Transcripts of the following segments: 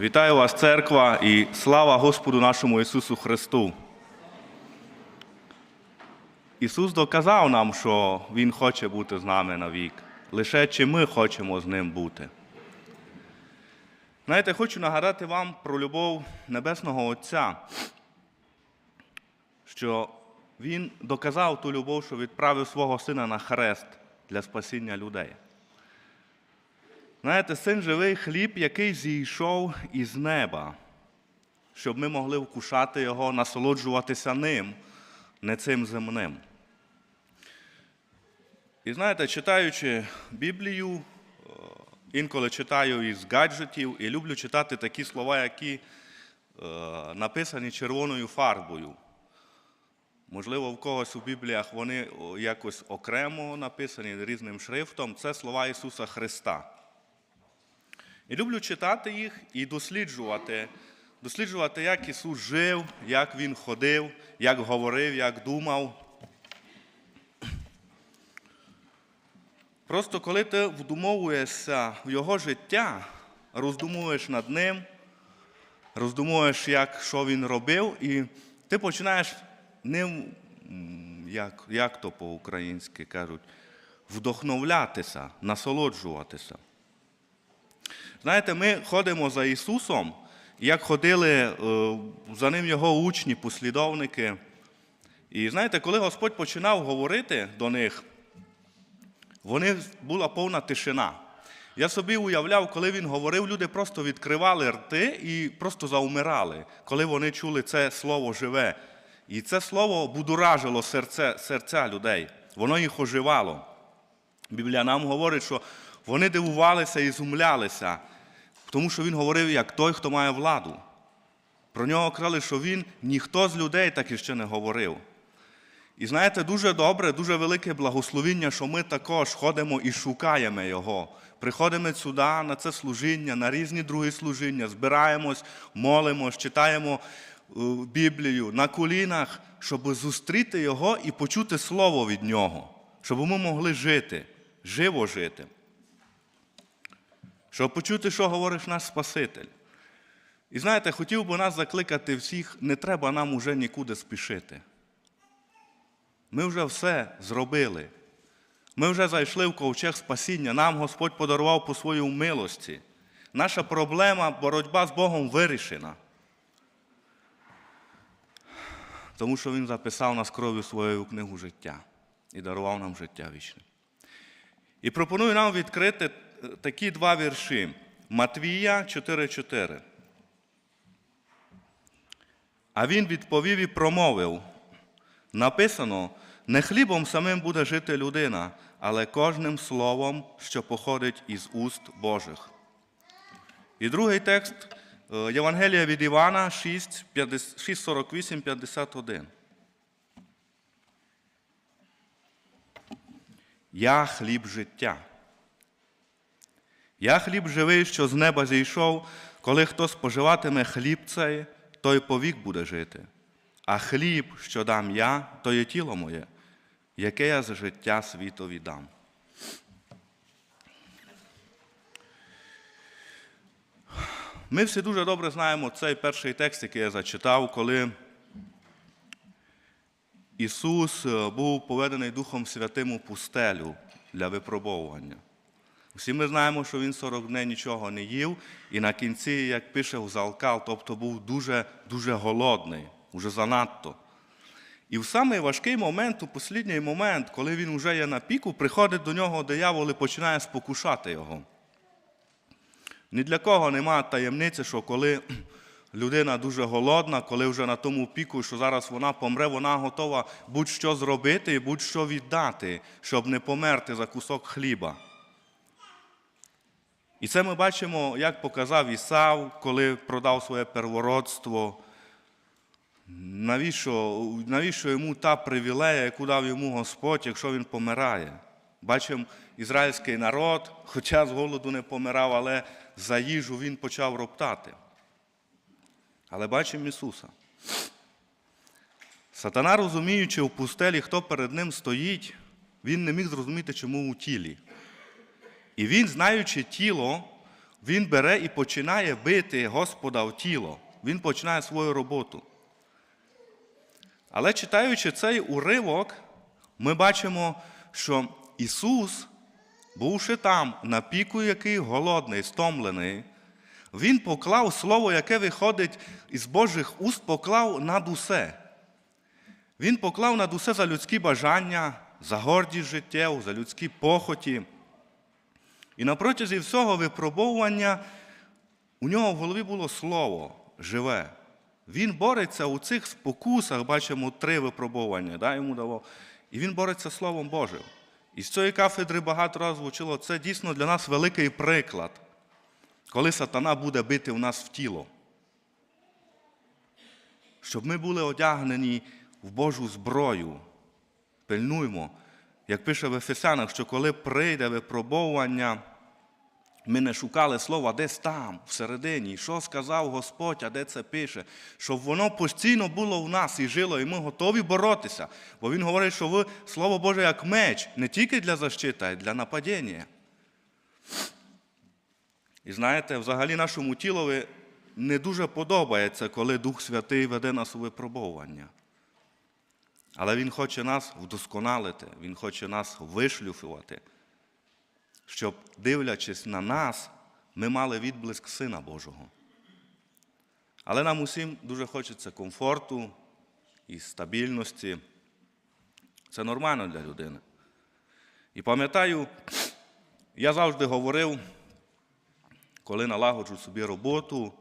Вітаю вас, церква, і слава Господу нашому Ісусу Христу. Ісус доказав нам, що Він хоче бути з нами навік, лише чи ми хочемо з Ним бути. Знаєте, хочу нагадати вам про любов Небесного Отця, що Він доказав ту любов, що відправив свого Сина на хрест для спасіння людей. Знаєте, син живий хліб, який зійшов із неба, щоб ми могли вкушати його, насолоджуватися ним, не цим земним. І знаєте, читаючи Біблію, е, інколи читаю із гаджетів і люблю читати такі слова, які е, написані червоною фарбою. Можливо, в когось у Бібліях вони якось окремо написані різним шрифтом. Це слова Ісуса Христа. І люблю читати їх і досліджувати, досліджувати, як Ісус жив, як Він ходив, як говорив, як думав. Просто коли ти вдумовуєшся в Його життя, роздумуєш над ним, роздумуєш, як, що він робив, і ти починаєш ним, як, як то по-українськи кажуть, вдохновлятися, насолоджуватися. Знаєте, ми ходимо за Ісусом, як ходили е, за ним Його учні, послідовники. І знаєте, коли Господь починав говорити до них, вони була повна тишина. Я собі уявляв, коли він говорив, люди просто відкривали рти і просто заумирали, коли вони чули це слово живе. І це слово будуражило серце, серця людей, воно їх оживало. Біблія нам говорить, що вони дивувалися і зумлялися, тому що він говорив як той, хто має владу. Про нього казали, що він ніхто з людей так іще не говорив. І знаєте, дуже добре, дуже велике благословіння, що ми також ходимо і шукаємо Його. Приходимо сюди на це служіння, на різні другі служіння, збираємось, молимось, читаємо е, Біблію на колінах, щоб зустріти Його і почути Слово від Нього, щоб ми могли жити, живо жити. Щоб почути, що говорить наш Спаситель. І знаєте, хотів би нас закликати всіх, не треба нам уже нікуди спішити. Ми вже все зробили. Ми вже зайшли в ковчег спасіння, нам Господь подарував по своїй милості. Наша проблема, боротьба з Богом вирішена. Тому що Він записав нас кров'ю своєю книгу життя і дарував нам життя вічне. І пропоную нам відкрити е, такі два вірші. Матвія 4,4. А він відповів і промовив: написано, не хлібом самим буде жити людина, але кожним словом, що походить із уст Божих. І другий текст е, Євангелія від Івана 6, 48, 51. Я хліб життя. Я хліб живий, що з неба зійшов, коли хто споживатиме хліб цей, той повік буде жити. А хліб, що дам я, то є тіло моє, яке я за життя світові дам. Ми всі дуже добре знаємо цей перший текст, який я зачитав, коли Ісус е, був поведений Духом Святим у пустелю для випробовування. Всі ми знаємо, що він 40 днів нічого не їв, і на кінці, як пише, залкав, тобто був дуже дуже голодний, уже занадто. І в самий важкий момент, у останній момент, коли він вже є на піку, приходить до нього диявол і починає спокушати його. Ні для кого немає таємниці, що коли людина дуже голодна, коли вже на тому піку, що зараз вона помре, вона готова будь-що зробити і будь-що віддати, щоб не померти за кусок хліба. І це ми бачимо, як показав Ісав, коли продав своє первородство. Навіщо, навіщо йому та привілея, яку дав йому Господь, якщо він помирає? Бачимо ізраїльський народ, хоча з голоду не помирав, але за їжу він почав роптати. Але бачимо Ісуса. Сатана, розуміючи в пустелі, хто перед ним стоїть, він не міг зрозуміти, чому у тілі. І він, знаючи тіло, він бере і починає бити Господа в тіло. Він починає свою роботу. Але читаючи цей уривок, ми бачимо, що Ісус, бувши там, на піку, який голодний, стомлений, Він поклав слово, яке виходить із Божих уст, поклав над усе. Він поклав над усе за людські бажання, за гордість життєву, за людські похоті. І на протязі всього випробовування у нього в голові було слово живе. Він бореться у цих спокусах, бачимо три випробування, да, йому давав. І він бореться Словом Божим. І з цієї кафедри багато разів звучило, це дійсно для нас великий приклад, коли сатана буде бити в нас в тіло. Щоб ми були одягнені в Божу зброю. Пильнуймо, як пише в Ефесянах, що коли прийде випробовування, ми не шукали слова десь там, всередині, що сказав Господь, а де це пише, щоб воно постійно було в нас і жило, і ми готові боротися. Бо Він говорить, що ви, Слово Боже, як меч, не тільки для защити, а й для нападіння. І знаєте, взагалі нашому тілові не дуже подобається, коли Дух Святий веде нас у випробовування. Але Він хоче нас вдосконалити, Він хоче нас вишлюфувати, щоб, дивлячись на нас, ми мали відблиск Сина Божого. Але нам усім дуже хочеться комфорту і стабільності. Це нормально для людини. І пам'ятаю, я завжди говорив, коли налагоджу собі роботу,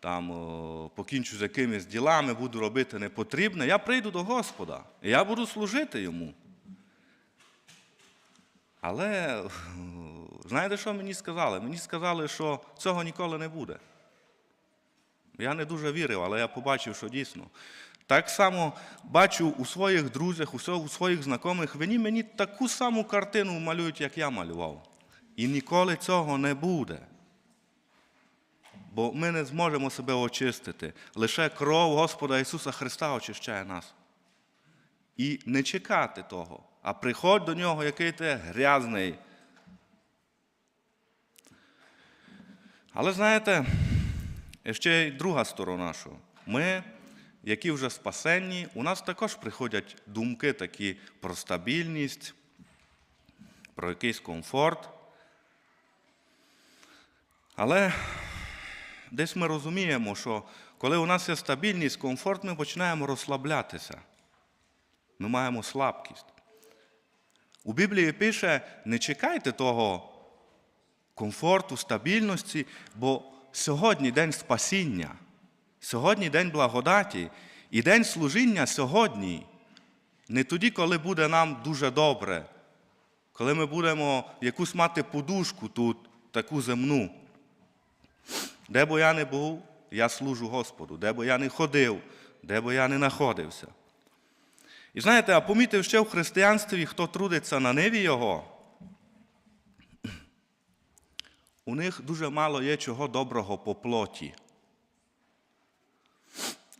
там о, покінчу з якимись ділами, буду робити непотрібне, я прийду до Господа, і я буду служити йому. Але знаєте, що мені сказали? Мені сказали, що цього ніколи не буде. Я не дуже вірив, але я побачив, що дійсно. Так само бачу у своїх друзях, у своїх знайомих, вони мені таку саму картину малюють, як я малював. І ніколи цього не буде. Бо ми не зможемо себе очистити. Лише кров Господа Ісуса Христа очищає нас. І не чекати того, а приходь до нього, який ти грязний. Але знаєте, ще й друга сторона, що ми, які вже спасенні, у нас також приходять думки такі про стабільність, про якийсь комфорт. Але десь ми розуміємо, що коли у нас є стабільність, комфорт, ми починаємо розслаблятися. Ми маємо слабкість. У Біблії пише: не чекайте того комфорту, стабільності, бо сьогодні день спасіння, сьогодні день благодаті і день служіння сьогодні. Не тоді, коли буде нам дуже добре, коли ми будемо якусь мати подушку тут, таку земну. Де бо я не був, я служу Господу, де бо я не ходив, де бо я не знаходився. І знаєте, а помітив ще в християнстві, хто трудиться на ниві Його, у них дуже мало є чого доброго по плоті.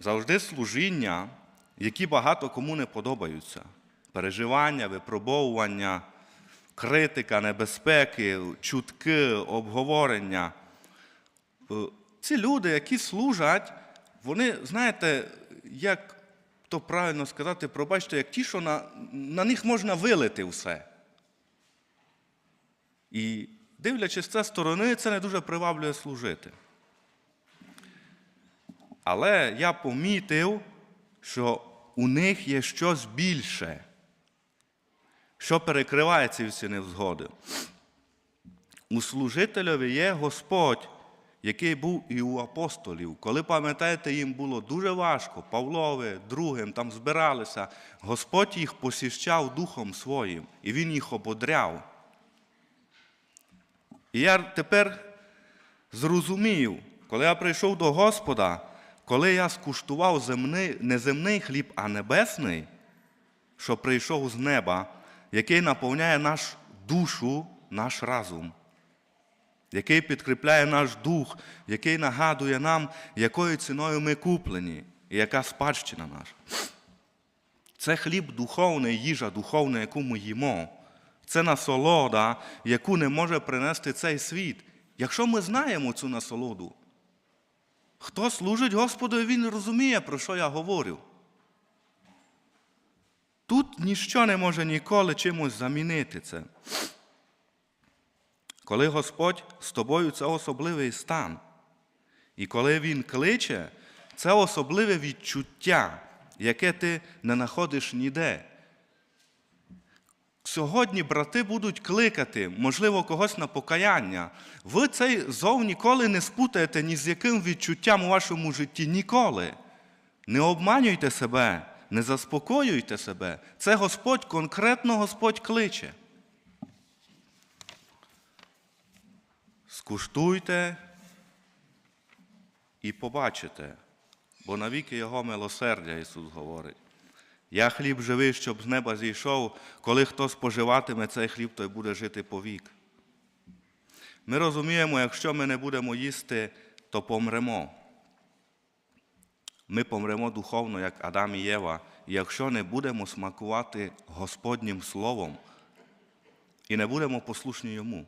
Завжди служіння, які багато кому не подобаються. Переживання, випробовування, критика, небезпеки, чутки, обговорення. Ці люди, які служать, вони, знаєте, як то правильно сказати, пробачте, як ті, що на, на них можна вилити все. І дивлячись цієї сторони, це не дуже приваблює служити. Але я помітив, що у них є щось більше, що перекриває ці всі невзгоди. У служителеві є Господь, який був і у апостолів. Коли, пам'ятаєте, їм було дуже важко, Павлові, другим там збиралися, Господь їх посіщав Духом Своїм, і Він їх ободряв. І я тепер зрозумів, коли я прийшов до Господа, коли я скуштував земний, не земний хліб, а небесний, що прийшов з неба, який наповняє наш душу, наш разум який підкріпляє наш дух, який нагадує нам, якою ціною ми куплені, і яка спадщина наша. Це хліб духовний, їжа духовна, яку ми їмо. Це насолода, яку не може принести цей світ. Якщо ми знаємо цю насолоду, хто служить Господу, він розуміє, про що я говорю. Тут ніщо не може ніколи чимось замінити це. Коли Господь з тобою це особливий стан. І коли Він кличе, це особливе відчуття, яке ти не знаходиш ніде. Сьогодні брати будуть кликати, можливо, когось на покаяння. Ви цей зов ніколи не спутаєте ні з яким відчуттям у вашому житті. Ніколи. Не обманюйте себе, не заспокоюйте себе. Це Господь, конкретно Господь кличе. Скуштуйте і побачите, бо навіки Його милосердя Ісус говорить. Я хліб живий, щоб з неба зійшов, коли хто споживатиме цей хліб, той буде жити повік. Ми розуміємо, якщо ми не будемо їсти, то помремо. Ми помремо духовно, як Адам і Єва, і якщо не будемо смакувати Господнім Словом і не будемо послушні йому.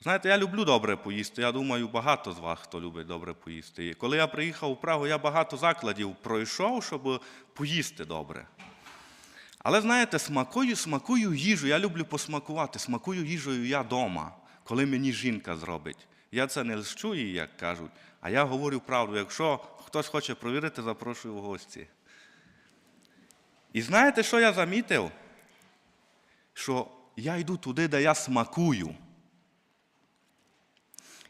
Знаєте, я люблю добре поїсти. Я думаю, багато з вас, хто любить добре поїсти. І коли я приїхав у Прагу, я багато закладів пройшов, щоб поїсти добре. Але знаєте, смакую, смакую їжу. Я люблю посмакувати. Смакую їжею я вдома, коли мені жінка зробить. Я це не лщу їй, як кажуть, а я говорю правду. Якщо хтось хоче провірити, запрошую в гості. І знаєте, що я замітив? Що я йду туди, де я смакую.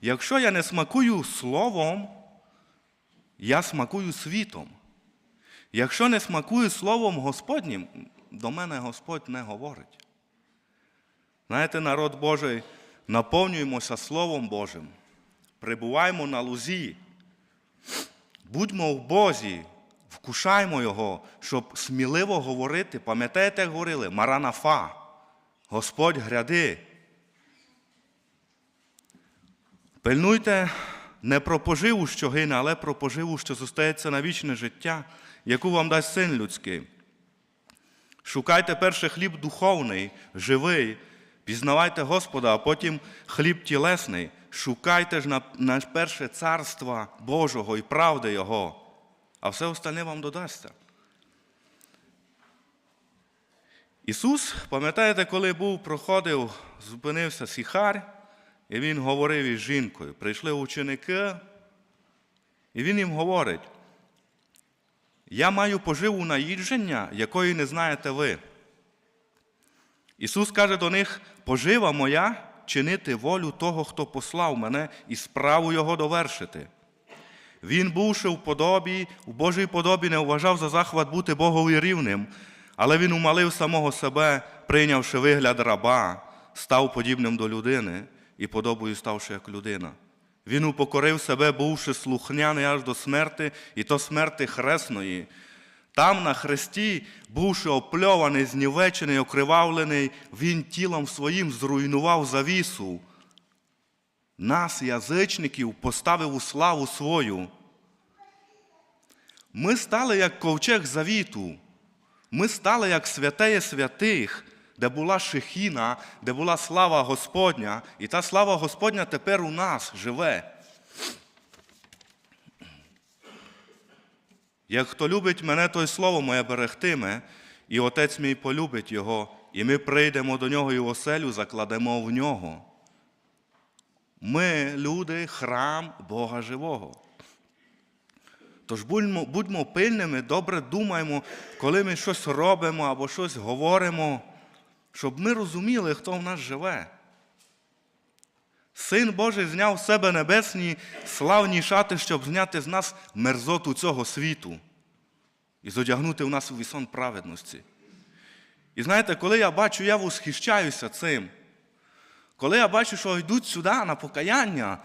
Якщо я не смакую словом, я смакую світом. Якщо не смакую Словом Господнім, до мене Господь не говорить. Знаєте, народ Божий, наповнюємося Словом Божим, прибуваємо на лузі, будьмо в Бозі, вкушаймо Його, щоб сміливо говорити. Пам'ятаєте, говорили? Маранафа, Господь гряди. Пильнуйте не про поживу, що гине, але про поживу, що зостається на вічне життя, яку вам дасть син людський. Шукайте перше хліб духовний, живий, пізнавайте Господа, а потім хліб тілесний. Шукайте ж на, на перше царства Божого і правди Його, а все остальне вам додасться. Ісус, пам'ятаєте, коли був, проходив, зупинився сіхар, і Він говорив із жінкою. Прийшли ученики, і Він їм говорить, я маю поживу наїдження, якої не знаєте ви. Ісус каже до них, пожива моя чинити волю того, хто послав мене, і справу Його довершити. Він, бувши в подобі, в Божій подобі, не вважав за захват бути Богові рівним, але він умалив самого себе, прийнявши вигляд раба, став подібним до людини і подобою ставши як людина. Він упокорив себе, бувши слухняний аж до смерти, і то смерти хресної. Там, на хресті, бувши опльований, знівечений, окривавлений, він тілом своїм зруйнував завісу. Нас, язичників, поставив у славу свою. Ми стали як ковчег завіту. Ми стали як святеє святих, де була шехіна, де була слава Господня, і та слава Господня тепер у нас живе. Як хто любить мене, той слово моє берегтиме, і Отець мій полюбить його, і ми прийдемо до нього і оселю закладемо в нього. Ми, люди, храм Бога живого. Тож будьмо, будьмо пильними, добре думаємо, коли ми щось робимо або щось говоримо, щоб ми розуміли, хто в нас живе. Син Божий зняв з себе небесні славні шати, щоб зняти з нас мерзоту цього світу і зодягнути в нас вісон праведності. І знаєте, коли я бачу, я восхищаюся цим. Коли я бачу, що йдуть сюди на покаяння,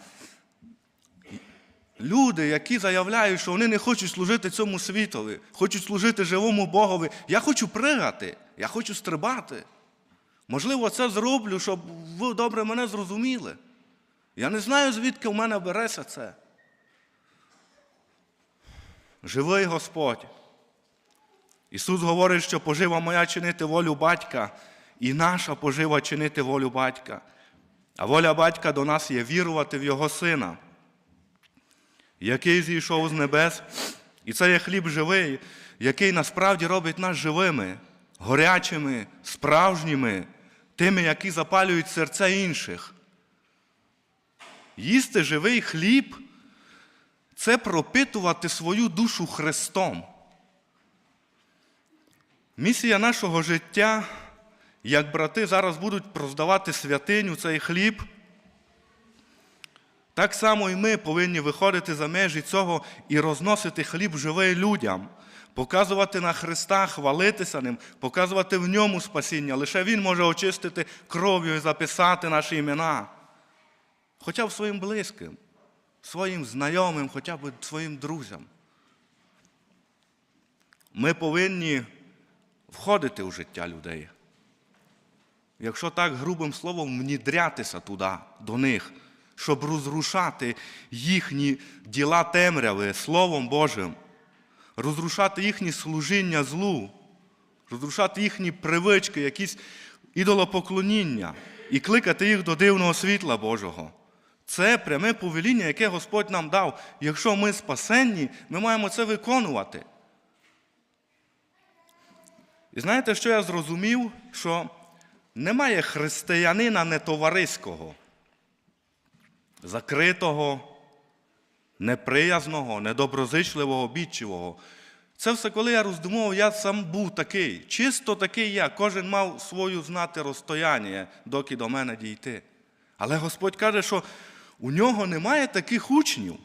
люди, які заявляють, що вони не хочуть служити цьому світові, хочуть служити живому Богові, я хочу пригати, я хочу стрибати. Можливо, це зроблю, щоб ви добре мене зрозуміли. Я не знаю, звідки в мене береться це. Живий Господь. Ісус говорить, що пожива моя чинити волю батька, і наша пожива чинити волю батька. А воля батька до нас є вірувати в Його Сина, який зійшов з небес, і це є хліб живий, який насправді робить нас живими, горячими, справжніми, тими, які запалюють серця інших. Їсти живий хліб це пропитувати свою душу Христом. Місія нашого життя, як брати зараз будуть роздавати святиню цей хліб, так само і ми повинні виходити за межі цього і розносити хліб живий людям, показувати на Христа, хвалитися ним, показувати в ньому спасіння. Лише Він може очистити кров'ю і записати наші імена. Хоча б своїм близьким, своїм знайомим, хоча б своїм друзям. Ми повинні входити у життя людей. Якщо так грубим словом, внідрятися туди, до них, щоб розрушати їхні діла темряви Словом Божим, розрушати їхні служіння злу, розрушати їхні привички, якісь ідолопоклоніння і кликати їх до дивного світла Божого. Це пряме повеління, яке Господь нам дав. Якщо ми спасенні, ми маємо це виконувати. І знаєте, що я зрозумів? Що немає християнина нетовариського, закритого, неприязного, недоброзичливого, обідчивого. Це все, коли я роздумував, я сам був такий, чисто такий я. Кожен мав свою знати розстояння, доки до мене дійти. Але Господь каже, що у нього немає таких учнів.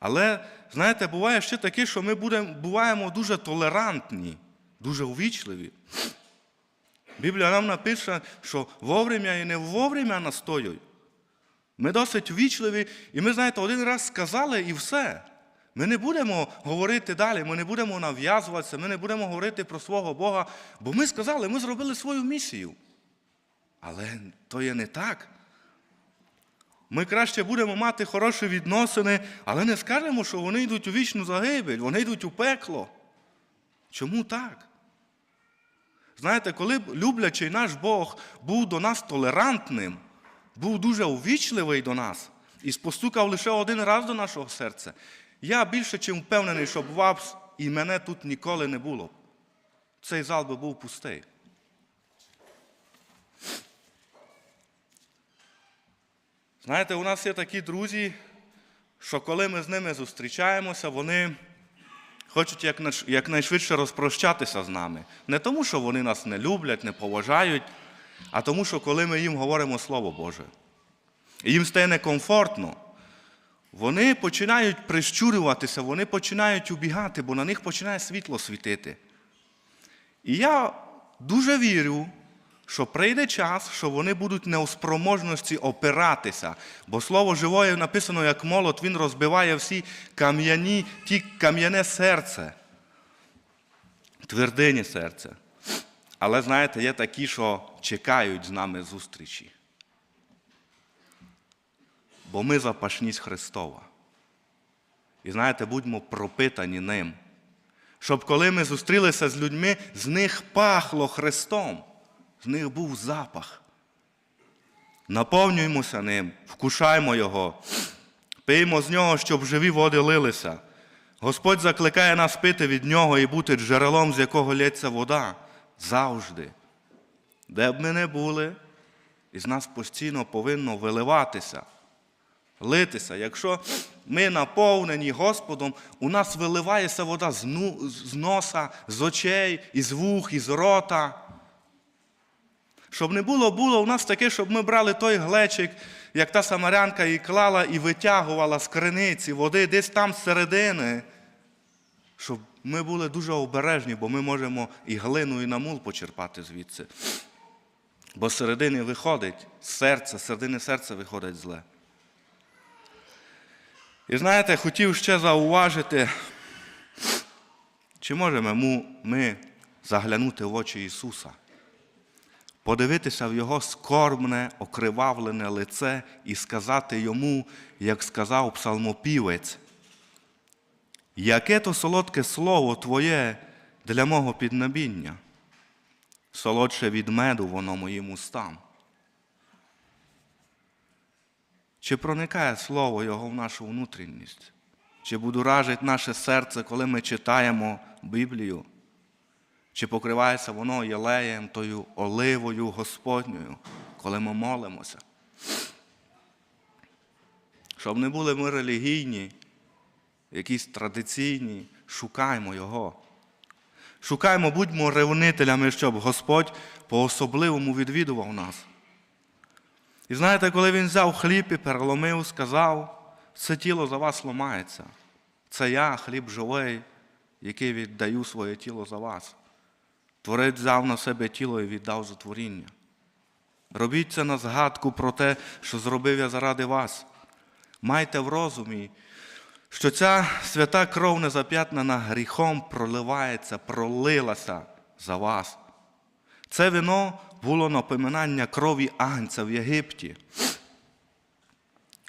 Але, знаєте, буває ще таке, що ми будемо, буваємо дуже толерантні, дуже увічливі. Біблія нам напише, що вовремя і не вовремя настоюють. Ми досить вічливі, і ми, знаєте, один раз сказали і все. Ми не будемо говорити далі, ми не будемо нав'язуватися, ми не будемо говорити про свого Бога, бо ми сказали, ми зробили свою місію. Але то є не так. Ми краще будемо мати хороші відносини, але не скажемо, що вони йдуть у вічну загибель, вони йдуть у пекло. Чому так? Знаєте, коли б люблячий наш Бог був до нас толерантним, був дуже увічливий до нас і спостукав лише один раз до нашого серця, я більше чим впевнений, щоб вас і мене тут ніколи не було. Цей зал би був пустий. Знаєте, у нас є такі друзі, що коли ми з ними зустрічаємося, вони хочуть якнайшвидше розпрощатися з нами. Не тому, що вони нас не люблять, не поважають, а тому, що коли ми їм говоримо Слово Боже, і їм стає некомфортно, вони починають прищурюватися, вони починають убігати, бо на них починає світло світити. І я дуже вірю, що прийде час, що вони будуть не у спроможності опиратися, бо слово живое написано як молот, він розбиває всі кам'яні, ті кам'яне серце, твердині серця. Але знаєте, є такі, що чекають з нами зустрічі. Бо ми запашність Христова. І знаєте, будьмо пропитані ним. Щоб коли ми зустрілися з людьми, з них пахло Христом, з них був запах. Наповнюємося ним, вкушаймо Його, пиймо з нього, щоб живі води лилися. Господь закликає нас пити від нього і бути джерелом, з якого лється вода завжди. Де б ми не були, із нас постійно повинно виливатися, литися. Якщо ми наповнені Господом, у нас виливається вода з, ну, носа, з очей, із вух, із рота. Щоб не було, було у нас таке, щоб ми брали той глечик, як та самарянка, і клала і витягувала з криниці води десь там зсередини. Щоб ми були дуже обережні, бо ми можемо і глину, і намул почерпати звідси. Бо з середини виходить серце, з середини серця виходить зле. І знаєте, хотів ще зауважити, чи можемо ми заглянути в очі Ісуса, подивитися в Його скорбне, окривавлене лице і сказати йому, як сказав псалмопівець, яке то солодке слово Твоє для мого піднебіння, солодше від меду воно моїм устам. Чи проникає Слово Його в нашу внутрішність? Чи будуражить наше серце, коли ми читаємо Біблію? Чи покривається воно єлеєм, тою оливою Господньою, коли ми молимося? Щоб не були ми релігійні, якісь традиційні, шукаймо Його. Шукаймо, будьмо ревнителями, щоб Господь по-особливому відвідував нас. І знаєте, коли він взяв хліб і переломив, сказав, це тіло за вас ламається. Це я, хліб живий, який віддаю своє тіло за вас. Творець взяв на себе тіло і віддав за творіння. Робіть це на згадку про те, що зробив я заради вас. Майте в розумі, що ця свята кров не зап'ятнена гріхом проливається, пролилася за вас. Це вино було напоминання крові агнця в Єгипті.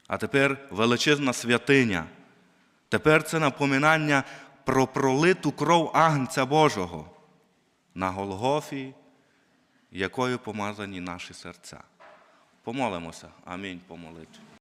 А тепер величезна святиня. Тепер це напоминання про пролиту кров Агнця Божого на Голгофі, якою помазані наші серця. Помолимося. Амінь. Помолитві.